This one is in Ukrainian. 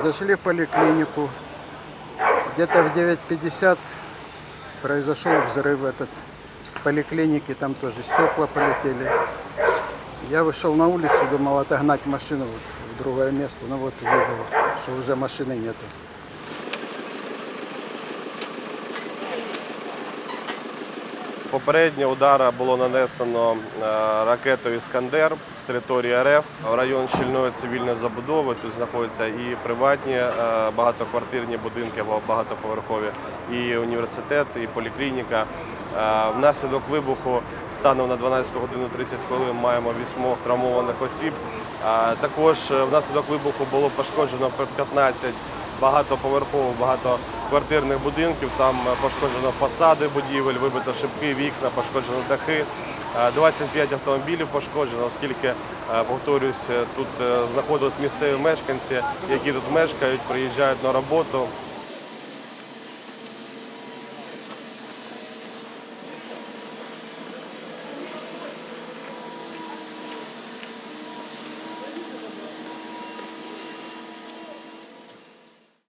Зашли в поликлинику. Где-то в 9.50 произошел взрыв этот в поликлинике, там тоже стекла полетели. Я вышел на улицу, думал отогнать машину в другое место, но вот увидел, что уже машины нету. Попередньо удара було нанесено е, ракетою Іскандер з території РФ в район щільної цивільної забудови. Тут знаходяться і приватні е, багатоквартирні будинки, багатоповерхові, і університет, і поліклініка. Е, Внаслідок вибуху станом на 12 годину 30 хвилин маємо вісьмох травмованих осіб. Також внаслідок вибуху було пошкоджено 15 багатоповерхових, багатоквартирних будинків. Там е, пошкоджено фасади будівель, вибито шибки, вікна, пошкоджено дахи. Е, 25 автомобілів пошкоджено, оскільки, е, повторюсь, е, тут е, знаходились місцеві мешканці, які тут мешкають, приїжджають на роботу.